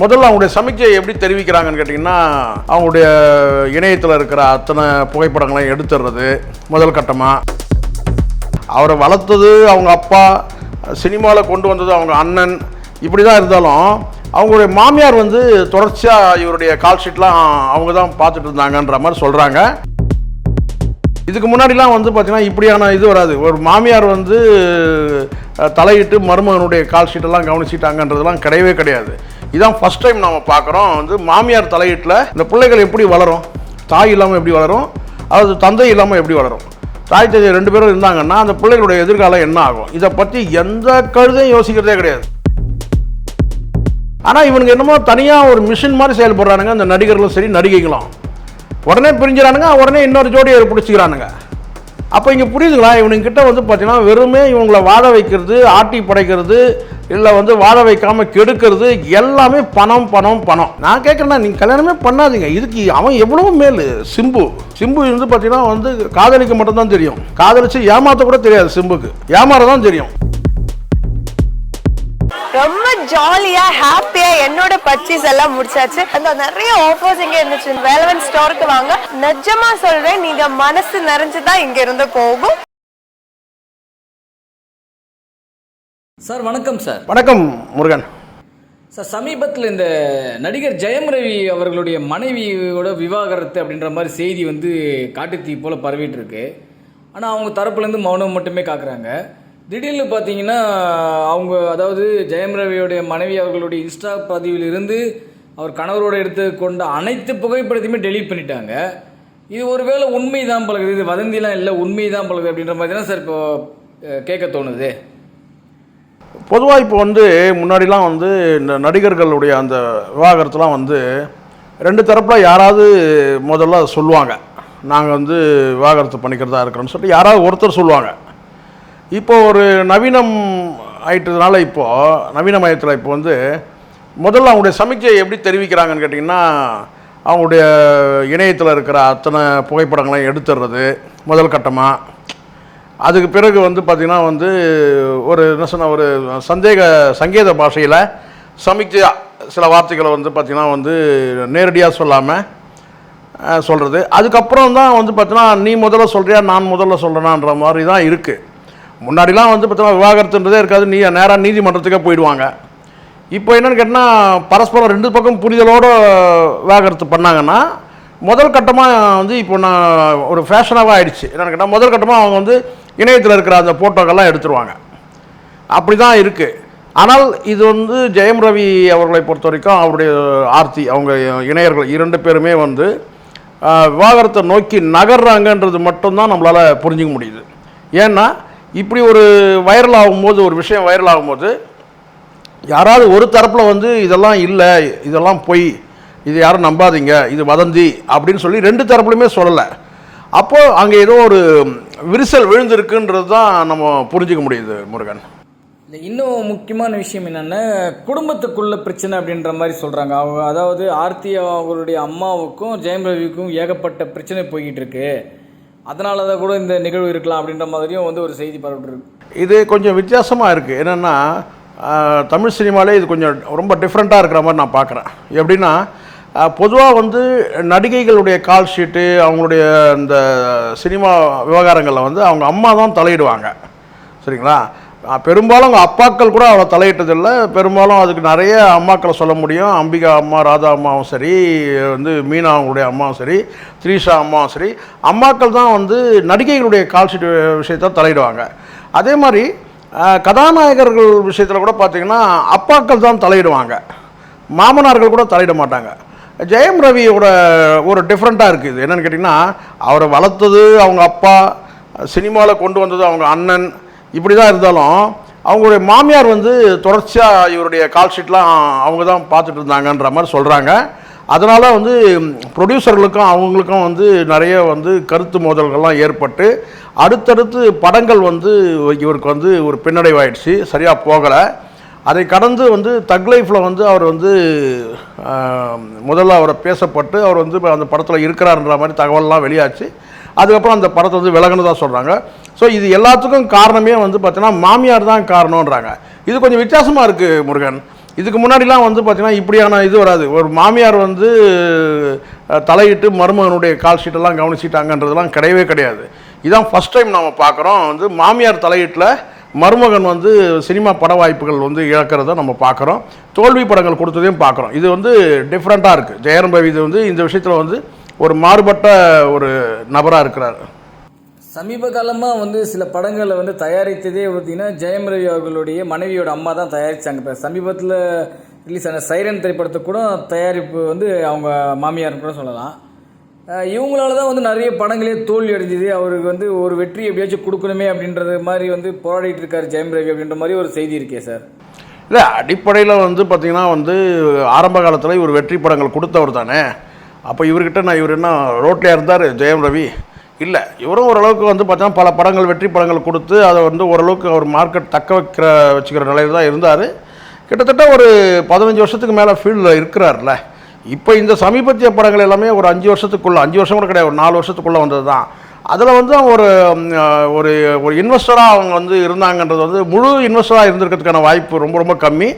முதல்ல அவங்களுடைய சமிக்கையை எப்படி தெரிவிக்கிறாங்கன்னு கேட்டிங்கன்னா அவங்களுடைய இணையத்தில் இருக்கிற அத்தனை புகைப்படங்களையும் எடுத்துடுறது முதல் கட்டமாக அவரை வளர்த்தது அவங்க அப்பா சினிமாவில் கொண்டு வந்தது அவங்க அண்ணன் இப்படி தான் இருந்தாலும் அவங்களுடைய மாமியார் வந்து தொடர்ச்சியாக இவருடைய கால் ஷீட்லாம் அவங்க தான் பார்த்துட்டு இருந்தாங்கன்ற மாதிரி சொல்கிறாங்க இதுக்கு முன்னாடிலாம் வந்து பார்த்திங்கன்னா இப்படியான இது வராது. ஒரு மாமியார் வந்து தலையிட்டு மருமகனுடைய கால் ஷீட்டெல்லாம் கவனிச்சிட்டாங்கன்றதெல்லாம் கிடையவே கிடையாது. இதான் ஃபர்ஸ்ட் டைம் நாம் பார்க்குறோம். வந்து மாமியார் தலையீட்டில் இந்த பிள்ளைகள் எப்படி வளரும்? தாய் இல்லாமல் எப்படி வளரும்? அதாவது தந்தை இல்லாமல் எப்படி வளரும்? தாய் தந்தை ரெண்டு பேரும் இருந்தாங்கன்னா அந்த பிள்ளைகளுடைய எதிர்காலம் என்ன ஆகும்? இதை பற்றி எந்த கழுதையும் யோசிக்கிறதே கிடையாது. ஆனால் இவனுக்கு என்னமோ தனியாக ஒரு மிஷின் மாதிரி செயல்படுறானுங்க. அந்த நடிகர்களும் சரி நடிகைகளும். உடனே பிரிஞ்சுறானுங்க உடனே இன்னொரு ஜோடியை பிடிச்சிக்கிறானுங்க. அப்போ இங்கே புரியுதுங்களா? இவனுங்கிட்ட வந்து பார்த்தீங்கன்னா வெறுமே இவங்களை வாழ வைக்கிறது ஆட்டி படைக்கிறது இல்லை வந்து வாழ வைக்காம கெடுக்கிறது எல்லாமே பணம் பணம் பணம். நான் கேட்குறேன்னா நீங்கள் கல்யாணமே பண்ணாதீங்க. இதுக்கு அவன் எவ்வளவு மேல். சிம்பு. சிம்பு வந்து பார்த்தீங்கன்னா வந்து காதலிக்க மட்டும்தான் தெரியும். காதலிச்சு ஏமாத்த கூட தெரியாது சிம்புக்கு. ஏமாற தான் தெரியும். ரொம்ப ஜாலியா ஹாப்பியா என்னோட பர்ச்சேஸ் எல்லாம் முடிச்சாச்சு. அந்த நிறைய ஆஃபர்ஸ் இங்க இருந்துச்சு. வேலவன் ஸ்டோருக்கு வாங்க. நிஜமா சொல்றேன் நீங்க மனசு நிறைஞ்சுதான் இங்க இருந்து போகும். சார் வணக்கம் சார். வணக்கம் முருகன். சார் சமீபத்தில் இந்த நடிகர் ஜெயம் ரவி அவர்களுடைய மனைவியோட விவாகரத்து அப்படின்ற மாதிரி செய்தி வந்து காட்டுத்தீ போல் பரவிட்டு இருக்கு ஆனால் அவங்க தரப்புலேருந்து மௌனம் மட்டுமே காக்குறாங்க. திடீர்னு பார்த்தீங்கன்னா அவங்க அதாவது ஜெயம் ரவியோடைய மனைவி அவர்களுடைய இன்ஸ்டா பதிவிலிருந்து அவர் கணவரோட எடுத்து கொண்ட அனைத்து புகைப்படத்தையுமே டெலீட் பண்ணிட்டாங்க. இது ஒருவேளை உண்மை தான் பழகுது இது வதந்திலாம் இல்லை உண்மை தான் பழகுது அப்படின்ற மாதிரி தான் சார் இப்போ கேட்க தோணுது. பொதுவாக இப்போ வந்து முன்னாடிலாம் வந்து இந்த நடிகர்களுடைய அந்த விவாகரத்துலாம் வந்து ரெண்டு தரப்பில் யாராவது முதல்ல சொல்லுவாங்க. நாங்கள் வந்து விவாகரத்து பண்ணிக்கிறதா இருக்கிறோன்னு சொல்லிட்டு யாராவது ஒருத்தர் சொல்லுவாங்க. இப்போ ஒரு நவீனம் ஆயிட்டதுனால இப்போது நவீனமயத்தில் இப்போ வந்து முதல்ல அவங்களுடைய சமிக்கையை எப்படி தெரிவிக்கிறாங்கன்னு கேட்டிங்கன்னா அவங்களுடைய இணையத்தில் இருக்கிற அத்தனை புகைப்படங்களையும் எடுத்துடுறது முதல் கட்டமாக அதுக்கு பிறகு வந்து பார்த்திங்கன்னா வந்து ஒரு என்ன சொன்ன ஒரு சந்தேக சங்கேத பாஷையில் சமிக்சையாக சில வார்த்தைகளை வந்து பார்த்திங்கன்னா வந்து நேரடியாக சொல்லாமல் சொல்கிறது அதுக்கப்புறம் தான் வந்து பார்த்தீங்கன்னா நீ முதல்ல சொல்கிறியா நான் முதல்ல சொல்கிறேனான்ற மாதிரி தான் இருக்குது முன்னாடிலாம் வந்து பார்த்தீங்கன்னா விவாகரத்துன்றதே இருக்காது. நீ நேராக நீதிமன்றத்துக்கே போயிடுவாங்க. இப்போ என்னென்னு கேட்டால் பரஸ்பரம் ரெண்டு பக்கம் புரிதலோடு விவாகரத்து பண்ணாங்கன்னா முதல் கட்டமாக வந்து இப்போ நான் ஒரு ஃபேஷனாக ஆயிடுச்சு. என்னென்னு கேட்டால் முதல் கட்டமாக அவங்க வந்து இணையத்தில் இருக்கிற அந்த ஃபோட்டோக்கள்லாம் எடுத்துருவாங்க. அப்படி தான் இருக்குது ஆனால் இது வந்து ஜெயம் ரவி அவர்களை பொறுத்த வரைக்கும் அவருடைய ஆர்த்தி அவங்க இணையர்கள் இரண்டு பேருமே வந்து விவாகரத்தை நோக்கி நகர்றாங்கன்றது மட்டும்தான் நம்மளால் புரிஞ்சிக்க முடியுது. ஏன்னா இப்படி ஒரு வைரல் ஆகும்போது ஒரு விஷயம் வைரல் ஆகும்போது யாராவது ஒரு தரப்பில் வந்து இதெல்லாம் இல்லை இதெல்லாம் பொய் இது யாரும் நம்பாதீங்க இது வதந்தி அப்படின்னு சொல்லி ரெண்டு தரப்புலையுமே சொல்லலை. அப்போது அங்கே ஏதோ ஒரு விரிசல் விழுந்திருக்குன்றது தான் நம்ம புரிஞ்சிக்க முடியுது முருகன். இன்னும் முக்கியமான விஷயம் என்னென்னா குடும்பத்துக்குள்ள பிரச்சனை அப்படின்ற மாதிரி சொல்கிறாங்க அவங்க அதாவது ஆர்த்தி அவர்களுடைய அம்மாவுக்கும் ஜெயம் ரவிக்கும் ஏகப்பட்ட பிரச்சனை போய்கிட்டு இருக்கு. அதனால தான் கூட இந்த நிகழ்வு இருக்கலாம் அப்படின்ற மாதிரியும் வந்து ஒரு செய்தி பரவிட்டு இது கொஞ்சம் வித்தியாசமாக இருக்குது என்னென்னா தமிழ் சினிமாலே இது கொஞ்சம் ரொம்ப டிஃப்ரெண்ட்டாக இருக்கிற மாதிரி நான் பார்க்குறேன். எப்படின்னா பொதுவாக வந்து நடிகைகளுடைய கால் ஷீட்டு அவங்களுடைய இந்த சினிமா விவகாரங்களில் வந்து அவங்க அம்மா தான் தலையிடுவாங்க. சரிங்களா? பெரும்பாலும் அவங்க அப்பாக்கள் கூட அவளை தலையிட்டதில்லை. பெரும்பாலும் அதுக்கு நிறைய அம்மாக்களை சொல்ல முடியும். அம்பிகா அம்மா ராதா அம்மாவும் சரி வந்து மீனா அவங்களுடைய அம்மாவும் சரி த்ரீஷா அம்மாவும் சரி அம்மாக்கள் தான் வந்து நடிகைகளுடைய கால் ஷீட் விஷயத்தை தலையிடுவாங்க. அதே மாதிரி கதாநாயகர்கள் விஷயத்தில் கூட பார்த்திங்கன்னா அப்பாக்கள் தான் தலையிடுவாங்க. மாமனார்கள் கூட தலையிட மாட்டாங்க. ஜெயம் ரவியோட ஒரு டிஃப்ரெண்ட்டாக இருக்குது. என்னென்னு கேட்டிங்கன்னா அவரை வளர்த்தது அவங்க அப்பா சினிமாவில் கொண்டு வந்தது அவங்க அண்ணன் இப்படி தான் இருந்தாலும் அவங்களுடைய மாமியார் வந்து தொடர்ச்சியாக இவருடைய கால் ஷீட்லாம் அவங்க தான் பார்த்துட்டு இருந்தாங்கன்ற மாதிரி சொல்கிறாங்க அதனால் வந்து ப்ரொடியூசர்களுக்கும் அவங்களுக்கும் வந்து நிறைய வந்து கருத்து மோதல்கள்லாம் ஏற்பட்டு அடுத்தடுத்து படங்கள் வந்து இவருக்கு வந்து ஒரு பின்னடைவாயிடுச்சு. சரியாக போகலை. அதை கடந்து வந்து தக் லைஃப்பில் வந்து அவர் வந்து முதல்ல அவரை பேசப்பட்டு அவர் வந்து அந்த படத்தில் இருக்கிறாருன்ற மாதிரி தகவல்லாம் வெளியாச்சு. அதுக்கப்புறம் அந்த படத்தை வந்து விலகுனதா சொல்கிறாங்க ஸோ இது எல்லாத்துக்கும் காரணமே வந்து பார்த்தீங்கன்னா மாமியார் தான் காரணன்றாங்க இது கொஞ்சம் வித்தியாசமாக இருக்குது முருகன். இதுக்கு முன்னாடிலாம் வந்து பார்த்திங்கன்னா இப்படியான இது வராது. ஒரு மாமியார் வந்து தலையிட்டு மருமகனுடைய கால் ஷீட்டெல்லாம் கவனிச்சிட்டாங்கன்றதுலாம் கிடையவே கிடையாது. இதான் ஃபஸ்ட் டைம் நாம் பார்க்குறோம் வந்து மாமியார் தலையீட்டில் மருமகன் வந்து சினிமா பட வாய்ப்புகள் வந்து இழக்கிறத நம்ம பார்க்குறோம். தோல்வி படங்கள் கொடுத்ததையும் பார்க்குறோம். இது வந்து டிஃப்ரெண்ட்டாக இருக்குது ஜெயரம் ரவி இது வந்து இந்த விஷயத்தில் வந்து ஒரு மாறுபட்ட ஒரு நபராக இருக்கிறார். சமீப காலமாக வந்து சில படங்களை வந்து தயாரித்ததே பார்த்தீங்கன்னா ஜெயம் ரவி அவர்களுடைய மனைவியோட அம்மா தான் தயாரித்தாங்க இப்போ சமீபத்தில் ரிலீஸ் ஆன சைரன் திரைப்படத்தை கூட தயாரிப்பு வந்து அவங்க மாமியார் கூட சொல்லலாம். இவங்களால தான் வந்து நிறைய படங்களே தோல்வி அடைஞ்சது. அவருக்கு வந்து ஒரு வெற்றி எப்படியாச்சும் கொடுக்கணுமே அப்படின்றது மாதிரி வந்து போராடிட்டு இருக்காரு ஜெயம் ரவி அப்படின்ற மாதிரி ஒரு செய்தி இருக்கே சார். இல்லை அடிப்படையில் வந்து பார்த்திங்கன்னா வந்து ஆரம்ப காலத்தில் இவர் வெற்றி படங்கள் கொடுத்தவர் தானே. அப்போ இவர்கிட்ட நான் இவர் என்ன ரோட்டில் இருந்தார் ஜெயம் ரவி? இல்லை இவரும் ஓரளவுக்கு வந்து பார்த்தீங்கன்னா பல படங்கள் வெற்றி படங்கள் கொடுத்து அதை வந்து ஓரளவுக்கு அவர் மார்க்கெட் தக்க வைக்கிற வச்சுக்கிற நிலையில் தான் இருந்தார். கிட்டத்தட்ட ஒரு பதினஞ்சு வருஷத்துக்கு மேலே ஃபீல்டில் இருக்கிறார்ல. இப்போ இந்த சமீபத்திய படங்கள் எல்லாமே ஒரு அஞ்சு வருஷத்துக்குள்ளே அஞ்சு வருஷம் கூட கிடையாது ஒரு நாலு வருஷத்துக்குள்ளே வந்தது தான் அதில் வந்து அவங்க ஒரு ஒரு ஒரு இன்வெஸ்டராக அவங்க வந்து இருந்தாங்கன்றது வந்து முழு இன்வெஸ்டராக இருந்திருக்கிறதுக்கான வாய்ப்பு ரொம்ப ரொம்ப கம்மி.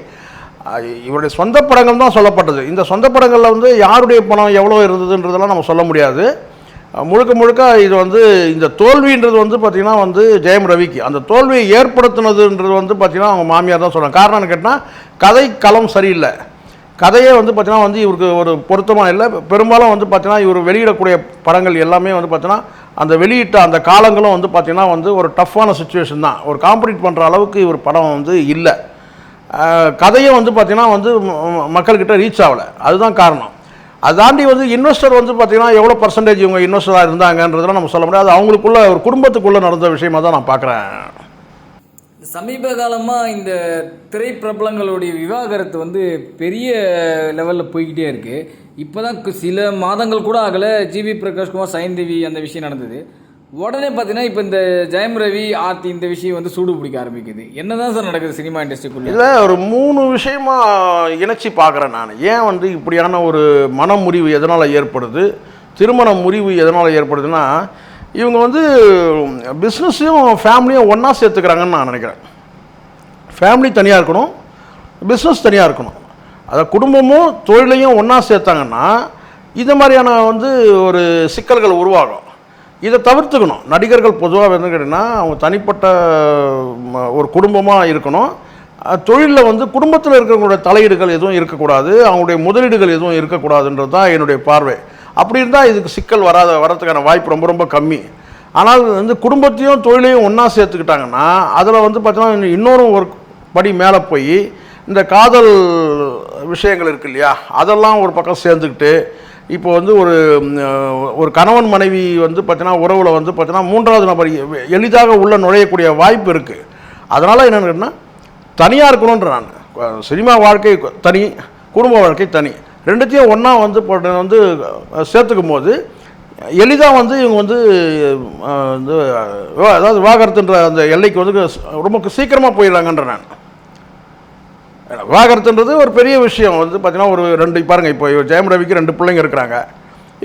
இவருடைய சொந்த படங்கள் தான் சொல்லப்பட்டது. இந்த சொந்த படங்களில் வந்து யாருடைய பணம் எவ்வளோ இருந்ததுன்றதெல்லாம் நம்ம சொல்ல முடியாது. முழுக்க முழுக்க இது வந்து இந்த தோல்வின்றது வந்து பார்த்திங்கன்னா வந்து ஜெயம் ரவிக்கு. அந்த தோல்வியை ஏற்படுத்தினதுன்றது வந்து பார்த்திங்கன்னா அவங்க மாமியார் தான் சொல்கிறாங்க காரணம்னு கேட்டால் கதை களம் சரியில்லை. கதையே வந்து பார்த்தீங்கன்னா வந்து இவருக்கு ஒரு பொருத்தமாக இல்லை. பெரும்பாலும் வந்து பார்த்தீங்கன்னா இவர் வெளியிடக்கூடிய படங்கள் எல்லாமே வந்து பார்த்தீங்கன்னா அந்த வெளியிட்ட அந்த காலங்களும் வந்து பார்த்தீங்கன்னா வந்து ஒரு டஃப்பான சுச்சுவேஷன் தான். ஒரு காம்படிட் பண்ணுற அளவுக்கு இவர் படம் வந்து இல்லை. அஹ், கதையும் வந்து பார்த்தீங்கன்னா வந்து மக்கள்கிட்ட ரீச் ஆகலை. அதுதான் காரணம். அது தாண்டி வந்து இன்வெஸ்டர் வந்து பார்த்தீங்கன்னா எவ்வளோ பர்சன்டேஜ் இவங்க இன்வெஸ்டராக இருந்தாங்கன்றதெல்லாம் நம்ம சொல்ல முடியாது. அவங்களுக்குள்ள ஒரு குடும்பத்துக்குள்ளே நடந்த விஷயமா தான் நான் பார்க்குறேன். சமீப காலமாக இந்த திரைப்பிரபலங்களுடைய விவாகரத்து வந்து பெரிய லெவலில் போய்கிட்டே இருக்குது இப்போ தான் சில மாதங்கள் கூட ஆகலை. ஜிவி பிரகாஷ்குமார் சைந்தவி அந்த விஷயம் நடந்தது. உடனே பார்த்தீங்கன்னா இப்போ இந்த ஜெயம் ரவி ஆர்த்தி இந்த விஷயம் வந்து சூடு பிடிக்க ஆரம்பிக்குது. என்னதான் சார் நடக்குது சினிமா இண்டஸ்ட்ரிக்குள்ள? இல்லை ஒரு மூணு விஷயமா இணைச்சி பார்க்குறேன் நான். ஏன் வந்து இப்படியான ஒரு மன முறிவு எதனால் ஏற்படுது? திருமண முறிவு எதனால் ஏற்படுதுன்னா இவங்க வந்து பிஸ்னஸையும் ஃபேமிலியும் ஒன்றா சேர்த்துக்கிறாங்கன்னு நான் நினைக்கிறேன். ஃபேமிலி தனியாக இருக்கணும் பிஸ்னஸ் தனியாக இருக்கணும். அதை குடும்பமும் தொழிலையும் ஒன்றா சேர்த்தாங்கன்னா இது மாதிரியான வந்து ஒரு சிக்கல்கள் உருவாகும். இதை தவிர்த்துக்கணும். நடிகர்கள் பொதுவாக வந்து கேட்டிங்கன்னா அவங்க தனிப்பட்ட ம, ஒரு குடும்பமாக இருக்கணும். தொழிலில் வந்து குடும்பத்தில் இருக்கிறவங்களுடைய தலையீடுகள் எதுவும் இருக்கக்கூடாது. அவங்களுடைய முதலீடுகள் எதுவும் இருக்கக்கூடாதுன்றது தான் என்னுடைய பார்வை. அப்படி இருந்தால் இதுக்கு சிக்கல் வராத வரதுக்கான வாய்ப்பு ரொம்ப ரொம்ப கம்மி. ஆனால் வந்து குடும்பத்தையும் தொழிலையும் ஒன்றா சேர்த்துக்கிட்டாங்கன்னா அதில் வந்து பார்த்தீங்கன்னா இன்னொரு ஒரு படி மேலே போய் இந்த காதல் விஷயங்கள் இருக்கு இல்லையா அதெல்லாம் ஒரு பக்கம் சேர்ந்துக்கிட்டு இப்போ வந்து ஒரு ஒரு கணவன் மனைவி வந்து பார்த்தீங்கன்னா உறவில் வந்து பார்த்தீங்கன்னா மூன்றாவது நபர் எளிதாக உள்ள நுழையக்கூடிய வாய்ப்பு இருக்குது அதனால் என்னென்னா தனியாக இருக்கணுன்ற நான் சினிமா வாழ்க்கை தனி குடும்ப வாழ்க்கை தனி. ரெண்டுத்தையும் ஒன்றா வந்து போட்டு வந்து சேர்த்துக்கும் போது எளிதாக வந்து இவங்க வந்து வந்து அதாவது விவாகரத்துன்ற அந்த எல்லைக்கு வந்து ரொம்ப சீக்கிரமாக போயிடுறாங்கன்ற நான். விவாகரத்துன்றது ஒரு பெரிய விஷயம். வந்து பார்த்திங்கன்னா ஒரு ரெண்டு பாருங்க இப்போ ஜெயம் ரவிக்கு ரெண்டு பிள்ளைங்க இருக்கிறாங்க.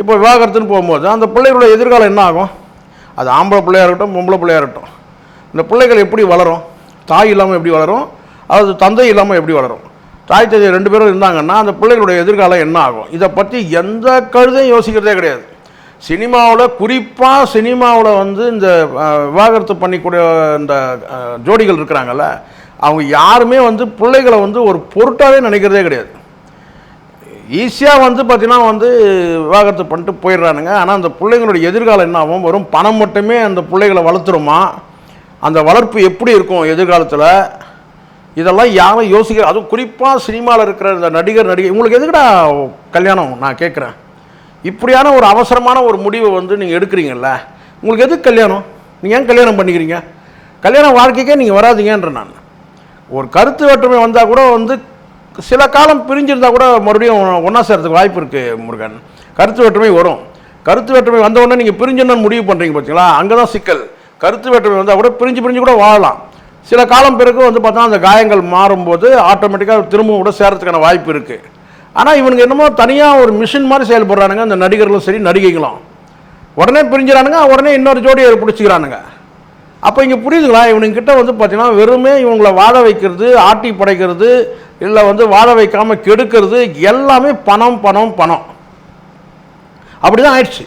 இப்போ விவாகரத்துன்னு போகும்போது அந்த பிள்ளைகளோட எதிர்காலம் என்ன ஆகும்? அது ஆம்பளை பிள்ளையாக இருக்கட்டும் பொம்பளை பிள்ளையா இருக்கட்டும். இந்த பிள்ளைகள் எப்படி வளரும்? தாய் இல்லாமல் எப்படி வளரும்? அதாவது தந்தை இல்லாமல் எப்படி வளரும்? தாய் தந்தை ரெண்டு பேரும் இருந்தாங்கன்னா அந்த பிள்ளைகளுடைய எதிர்காலம் என்ன ஆகும்? இதை பற்றி எந்த கழுதையும் யோசிக்கிறதே கிடையாது. சினிமாவில் குறிப்பாக சினிமாவில் வந்து இந்த விவாகரத்து பண்ணிக்கூடிய இந்த ஜோடிகள் இருக்கிறாங்கல்ல அவங்க யாருமே வந்து பிள்ளைகளை வந்து ஒரு பொருட்டாகவே நினைக்கிறதே கிடையாது. ஈஸியாக வந்து பார்த்தீங்கன்னா வந்து விவாகரத்து பண்ணிட்டு போயிடுறானுங்க. ஆனால் அந்த பிள்ளைங்களுடைய எதிர்காலம் என்ன ஆகும்? வெறும் பணம் மட்டுமே அந்த பிள்ளைகளை வளர்த்துருமா? அந்த வளர்ப்பு எப்படி இருக்கும் எதிர்காலத்தில்? இதெல்லாம் யாரும் யோசிக்கிற அதுவும் குறிப்பாக சினிமாவில் இருக்கிற இந்த நடிகர் நடிகை உங்களுக்கு எதுக்குடா கல்யாணம்? நான் கேட்குறேன். இப்படியான ஒரு அவசரமான ஒரு முடிவை வந்து நீங்கள் எடுக்கிறீங்கல்ல உங்களுக்கு எதுக்கு கல்யாணம்? நீங்கள் ஏன் கல்யாணம் பண்ணிக்கிறீங்க? கல்யாண வாழ்க்கைக்கே நீங்கள் வராதீங்கன்ற நான். ஒரு கருத்து வேற்றுமை வந்தால் கூட வந்து சில காலம் பிரிஞ்சிருந்தால் கூட மறுபடியும் ஒன்றா சேர்றதுக்கு வாய்ப்பு இருக்குது முருகன். கருத்து வேற்றுமை வரும். கருத்து வேற்றுமை வந்த உடனே நீங்கள் பிரிஞ்சுன்னு முடிவு பண்ணுறீங்க பார்த்தீங்களா அங்கே தான் சிக்கல். கருத்து வேற்றுமை வந்தால் கூட பிரிஞ்சு பிரிஞ்சு கூட வாழலாம். சில காலம் பிறகு வந்து பார்த்தா அந்த காயங்கள் மாறும்போது ஆட்டோமேட்டிக்காக திரும்பவும் கூட சேர்றதுக்கான வாய்ப்பு இருக்குது ஆனால் இவனுங்க என்னமோ தனியாக ஒரு மிஷின் மாதிரி செயல்படுறானுங்க. அந்த நடிகர்களும் சரி நடிகைகளும். உடனே பிரிஞ்சுறானுங்க உடனே இன்னொரு ஜோடியை பிடிச்சிக்கிறானுங்க. அப்போ இங்கே புரியுதுங்களா? இவனுங்கிட்ட வந்து பார்த்தீங்கன்னா வெறுமே இவங்களை வாழ வைக்கிறது ஆட்டி படைக்கிறது இல்லை வந்து வாழ வைக்காமல் கெடுக்கிறது எல்லாமே பணம் பணம் பணம். அப்படி தான் ஆயிடுச்சு.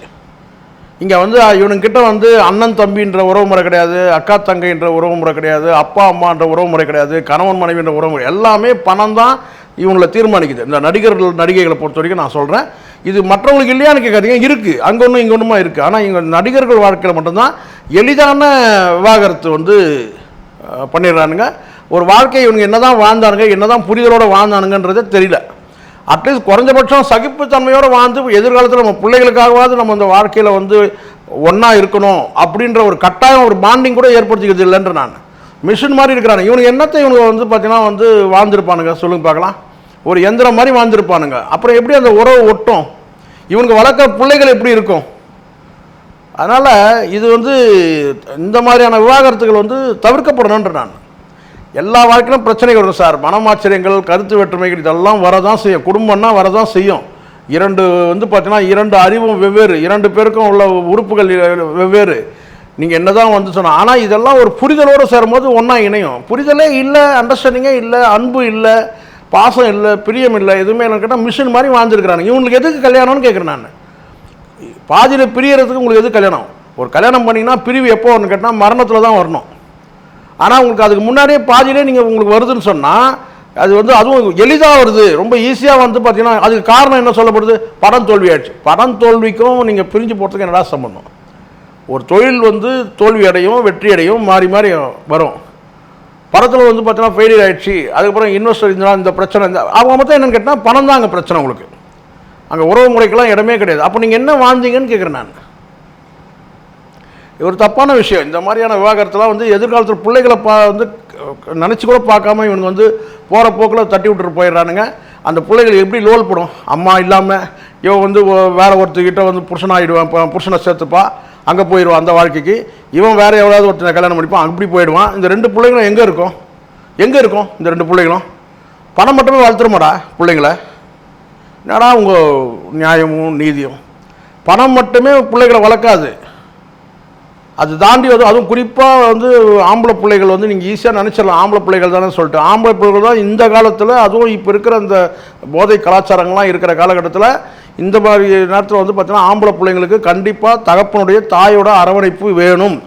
இங்கே வந்து இவனுங்கிட்ட வந்து அண்ணன் தம்பின்ற உறவு முறை கிடையாது அக்கா தங்கைன்ற உறவு முறை கிடையாது அப்பா அம்மான்ற உறவு முறை கிடையாது கணவன் மனைவின்ற உறவு முறை எல்லாமே பணம் தான் இவங்களை தீர்மானிக்குது. இந்த நடிகர்கள் நடிகைகளை பொறுத்த வரைக்கும் நான் சொல்கிறேன் இது மற்றவங்களுக்கு இல்லையான்னு கேட்காதீங்க. இருக்குது அங்கே ஒன்றும் இங்கே ஒன்றுமா இருக்குது ஆனால் இங்கே நடிகர்கள் வாழ்க்கையில் மட்டும்தான் எளிதான விவாகரத்து வந்து பண்ணிடுறானுங்க. ஒரு வாழ்க்கை இவங்க என்னதான் வாழ்ந்தானுங்க என்னதான் புரிதலோடு வாழ்ந்தானுங்கன்றதே தெரியல. அட்லீஸ்ட் குறைஞ்சபட்சம் சகிப்புத்தன்மையோடு வாழ்ந்து எதிர்காலத்தில் நம்ம பிள்ளைகளுக்காகவாவது நம்ம இந்த வாழ்க்கையில் வந்து ஒன்றா இருக்கணும் அப்படின்ற ஒரு கட்டாயம் ஒரு பாண்டிங் கூட ஏற்படுத்திக்கிறது இல்லைன்ற நான். மிஷின் மாதிரி இருக்கிறாங்க இவனுக்கு என்னத்தை இவங்க வந்து பார்த்தீங்கன்னா வந்து வாழ்ந்துருப்பானுங்க? சொல்லுங்க பார்க்கலாம். ஒரு எந்திரம் மாதிரி வாழ்ந்துருப்பானுங்க. அப்புறம் எப்படி அந்த உறவு ஒட்டும்? இவனுக்கு வளர்க்குற பிள்ளைகள் எப்படி இருக்கும்? அதனால் இது வந்து இந்த மாதிரியான விவாகரத்துகள் வந்து தவிர்க்கப்படணுன்ற நான். எல்லா வாழ்க்கையிலும் பிரச்சனைகள் வரும் சார். மனமாச்சரியங்கள் கருத்து வேற்றுமைகள் இதெல்லாம் வரதான் செய்யும். குடும்பம்னா வரதான் செய்யும். இரண்டு வந்து பார்த்தீங்கன்னா இரண்டு அறிவும் வெவ்வேறு. இரண்டு பேருக்கும் உள்ள உறுப்புகள் வெவ்வேறு. நீங்கள் என்னதான் வந்து சொன்னால் ஆனால் இதெல்லாம் ஒரு புரிதலோடு சேரும்போது ஒன்றா இணையும். புரிதலே இல்லை அண்டர்ஸ்டாண்டிங்கே இல்லை அன்பு இல்லை பாசம் இல்லை பிரியம் இல்லை எதுவுமே எனக்கு கேட்டால் மிஷின் மாதிரி வாழ்ந்துருக்குறாங்க இவங்களுக்கு எதுக்கு கல்யாணம்னு கேட்குறேன் நான். பாதியில் பிரியறதுக்கு உங்களுக்கு எது கல்யாணம்? ஒரு கல்யாணம் பண்ணிங்கன்னா பிரிவு எப்போ வரணும்னு கேட்டால் மரணத்தில் தான் வரணும். ஆனால் உங்களுக்கு அதுக்கு முன்னாடியே பாதியிலே நீங்கள் உங்களுக்கு வருதுன்னு சொன்னால் அது வந்து அதுவும் எளிதாக வருது. ரொம்ப ஈஸியாக வந்து பார்த்தீங்கன்னா அதுக்கு காரணம் என்ன சொல்லப்படுது? படம் தோல்வி ஆயிடுச்சு படம் தோல்விக்கும் நீங்கள் பிரிஞ்சு போகிறதுக்கு என்னடா சம்பந்தம்? ஒரு தொழில் வந்து தோல்வி அடையும் வெற்றி அடையும் மாறி மாறி வரும். படத்தில் வந்து பார்த்தீங்கன்னா ஃபெயிலியர் ஆயிடுச்சு. அதுக்கப்புறம் இன்வெஸ்டர் இந்த இந்த பிரச்சனை இந்த அவங்க மொத்தம் என்னன்னு கேட்டால் பணம் தான் அங்கே பிரச்சனை உங்களுக்கு. அங்கே உறவு முறைக்கெல்லாம் இடமே கிடையாது. அப்போ நீங்கள் என்ன வாழ்ந்தீங்கன்னு கேட்குறேன் நான். ஒரு தப்பான விஷயம். இந்த மாதிரியான விவாகரத்தெல்லாம் வந்து எதிர்காலத்தில் பிள்ளைகளை பா வந்து நினச்சி கூட பார்க்காம இவனுங்க வந்து போகிற போக்கில் தட்டி விட்டுட்டு போயிடுறானுங்க. அந்த பிள்ளைகள் எப்படி லோல் படும்? அம்மா இல்லாமல் இவன் வந்து வேற ஒருத்தர்கிட்ட வந்து புருஷனாகிடுவான் இப்போ புருஷனை சேர்த்துப்பா அங்கே போயிடுவான் அந்த வாழ்க்கைக்கு. இவன் வேற எவ்வளோது ஒருத்தனை கல்யாணம் பண்ணிப்பான் அப்படி போயிடுவான். இந்த ரெண்டு பிள்ளைங்களும் எங்கே இருக்கும்? எங்கே இருக்கும் இந்த ரெண்டு பிள்ளைகளும்? பணம் மட்டுமே வளர்த்துருமாடா பிள்ளைங்களை? என்னடா உங்கள் நியாயமும் நீதியும்? பணம் மட்டுமே பிள்ளைகளை வளர்க்காது. அது தாண்டி வந்து அதுவும் குறிப்பாக வந்து ஆம்பளை பிள்ளைகள் வந்து நீங்கள் ஈஸியாக நினச்சிடலாம். ஆம்பளை பிள்ளைகள் தானே சொல்லிட்டு. ஆம்பளை பிள்ளைகள் தான் இந்த காலத்தில் அதுவும் இப்போ இருக்கிற அந்த போதை கலாச்சாரங்கள்லாம் இருக்கிற காலகட்டத்தில் இந்த மாதிரி நேரத்தில் வந்து பார்த்தீங்கன்னா ஆம்பளை பிள்ளைங்களுக்கு கண்டிப்பாக தகப்பனுடைய தாயோட அரவணைப்பு வேணும்.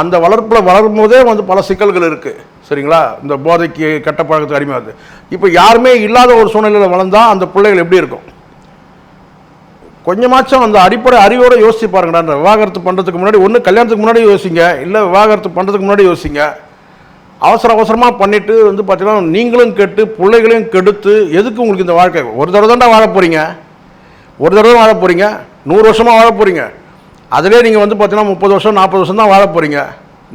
அந்த வளர்ப்பில் வளரும் போதே வந்து பல சிக்கல்கள் இருக்குது சரிங்களா? இந்த போதைக்கு கெட்ட பழக்கத்துக்கு அடிமையாகுது. இப்போ யாருமே இல்லாத ஒரு சூழ்நிலையில் வளர்ந்தால் அந்த பிள்ளைகள் எப்படி இருக்கும்? கொஞ்சமாச்சும் அந்த அடிப்படை அறிவோட யோசிச்சு பாருங்கடா. அந்த விவாகரத்து பண்ணுறதுக்கு முன்னாடி ஒன்று கல்யாணத்துக்கு முன்னாடி யோசிங்க இல்லை விவாகரத்து பண்ணுறதுக்கு முன்னாடி யோசிங்க. அவசர அவசரமாக பண்ணிவிட்டு வந்து பார்த்தீங்கன்னா நீங்களும் கெட்டு பிள்ளைகளையும் கெடுத்து எதுக்கு உங்களுக்கு இந்த வாழ்க்கை? ஒரு தடவை தாண்டா வாழ போகிறீங்க ஒரு தடவை வாழ போகிறீங்க நூறு வருஷமாக வாழ போகிறீங்க அதிலே நீங்கள் வந்து பார்த்தீங்கன்னா முப்பது வருஷம் நாற்பது வருஷம் தான் வாழ போகிறீங்க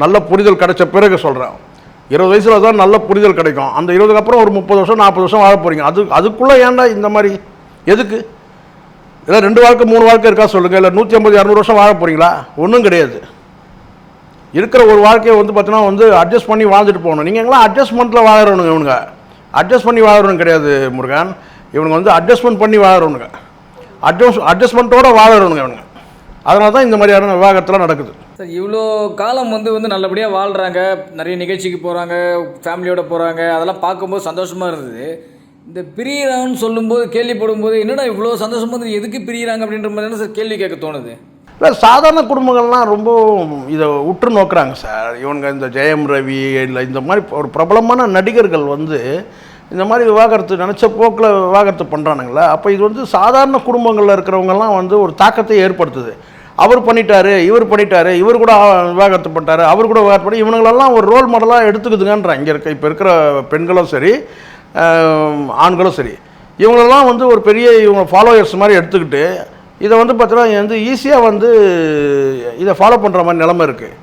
நல்ல புரிதல் கிடைச்ச பிறகு சொல்கிறேன் இருபது வயசில் தான் நல்ல புரிதல் கிடைக்கும். அந்த இருபதுக்கு அப்புறம் ஒரு முப்பது வருஷம் நாற்பது வருஷம் வாழ போகிறீங்க அது அதுக்குள்ளே ஏன்டா இந்த மாதிரி? எதுக்கு? இல்லை ரெண்டு வாழ்க்கை மூணு வாழ்க்கை இருக்கா சொல்லுங்கள் இல்லை நூற்றி ஐம்பது இரநூறு வருஷம் வாழ போகிறீங்களா ஒன்றும் கிடையாது. இருக்கிற ஒரு வாழ்க்கையை வந்து பார்த்தீங்கன்னா வந்து அட்ஜஸ்ட் பண்ணி வாழ்ந்துட்டு போகணும். நீங்கள் எங்களாம் அட்ஜஸ்ட்மெண்ட்டில் வாழறவனுங்க இவனுங்க. அட்ஜஸ்ட் பண்ணி வாழறவனுங்க கிடையாது முருகன். இவனுங்க வந்து அட்ஜஸ்ட்மெண்ட் பண்ணி வாழறவனுங்க. அட்ஜஸ்ட் அட்ஜஸ்ட்மெண்ட்டோட வாழறவனுங்க இவனுங்க. அதனால தான் இந்த மாதிரியான விவாகரத்துலாம் நடக்குது. சார் இவ்வளோ காலம் வந்து வந்து நல்லபடியாக வாழ்கிறாங்க நிறைய நிகழ்ச்சிக்கு போகிறாங்க ஃபேமிலியோட போகிறாங்க அதெல்லாம் பார்க்கும்போது சந்தோஷமாக இருந்தது. இந்த பிரியிறான்னு சொல்லும்போது கேள்விப்படும்போது என்னடா இவ்வளோ சந்தோஷமாக இருந்து எதுக்கு பிரியிறாங்க அப்படின்ற மாதிரி என்ன சார் கேள்வி கேட்க தோணுது. இல்லை சாதாரண குடும்பங்கள்லாம் ரொம்ப இதை உற்று நோக்குறாங்க சார். இவனுங்க இந்த ஜெயம் ரவி இல்லை இந்த மாதிரி ஒரு பிரபலமான நடிகர்கள் வந்து இந்த மாதிரி விவாகரத்து நினச்ச போக்கில் விவாகரத்து பண்ணுறானுங்களா அப்போ இது வந்து சாதாரண குடும்பங்களில் இருக்கிறவங்கெல்லாம் வந்து ஒரு தாக்கத்தை ஏற்படுத்துது. அவர் பண்ணிட்டாரு இவர் பண்ணிட்டாரு இவர் கூட விவாகரத்து பண்ணிட்டாரு அவர் கூட விவாகரத்து பண்ணி இவனுங்களெல்லாம் ஒரு ரோல் மாடலாக எடுத்துக்குதுங்கன்ற இங்கே இருக்க இப்போ இருக்கிற பெண்களும் சரி ஆண்களும் சரி. இவங்களெல்லாம் வந்து ஒரு பெரிய இவங்க ஃபாலோயர்ஸ் மாதிரி எடுத்துக்கிட்டு இதை வந்து பார்த்தீங்கன்னா வந்து ஈஸியாக வந்து இதை ஃபாலோ பண்ணுற மாதிரி நிலமை இருக்குது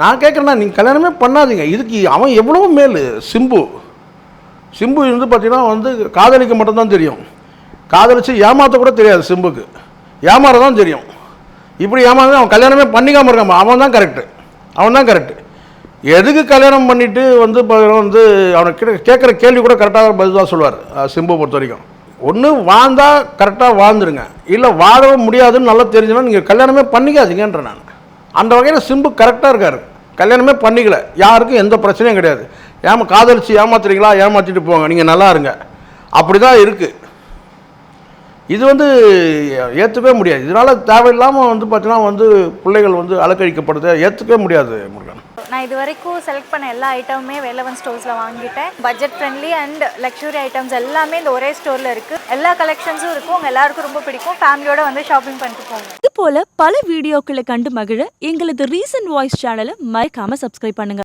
நான் கேட்குறேன்னா நீங்கள் கல்யாணமே பண்ணாதீங்க. இதுக்கு அவன் எவ்வளோ மேல் சிம்பு. சிம்பு வந்து பார்த்தீங்கன்னா வந்து காதலிக்க மட்டும்தான் தெரியும். காதலிச்சு ஏமாற்ற கூட தெரியாது சிம்புக்கு. ஏமாற தான் தெரியும். இப்படி ஏமாந்து அவன் கல்யாணமே பண்ணிக்காமல் இருக்கான். அவன் தான் கரெக்டு அவன் தான் கரெக்டு எதுக்கு கல்யாணம் பண்ணிட்டு வந்து வந்து அவனுக்கு கேட்குற கேள்வி கூட கரெக்டாக பதில் தான் சொல்லுவார் சிம்பு பொறுத்த வரைக்கும். ஒன்று வாழ்ந்தால் கரெக்டாக வாழ்ந்துருங்க. இல்லை வாழவே முடியாதுன்னு நல்லா தெரிஞ்சுன்னா நீங்கள் கல்யாணமே பண்ணிக்காதீங்கன்ற நான். அந்த வகையில் சிம்பு கரெக்டாக இருக்கார். கல்யாணமே பண்ணிக்கல. யாருக்கும் எந்த பிரச்சனையும் கிடையாது. ஏமா காதலிச்சு ஏமாத்துறீங்களா? ஏமாற்றிட்டு போங்க. நீங்கள் நல்லா இருங்க. அப்படி தான் இருக்குது இது வந்து ஏற்றுக்கவே முடியாது. இதனால் தேவையில்லாமல் வந்து பார்த்தீங்கன்னா வந்து பிள்ளைகள் வந்து அலக்கழிக்கப்படுது ஏற்றுக்கவே முடியாது முருகன். நான் இது வரைக்கும் செலக்ட் பண்ண எல்லா ஐட்டமுமே வேலவன் ஸ்டோர்ஸில் வாங்கிட்டேன். Budget friendly and luxury items எல்லாமே இந்த ஒரே ஸ்டோரில் இருக்குது எல்லா கலெக்ஷன்ஸும் இருக்கும். உங்கள் எல்லாருக்கும் ரொம்ப பிடிக்கும். ஃபேமிலியோட வந்து ஷாப்பிங் பண்ணிட்டு போங்க. இது போல் பல வீடியோக்களை கண்டு மகிழ எங்களது ரீசன்ட் வாய்ஸ் சேனலை மறக்காமல் சப்ஸ்கிரைப் பண்ணுங்கள்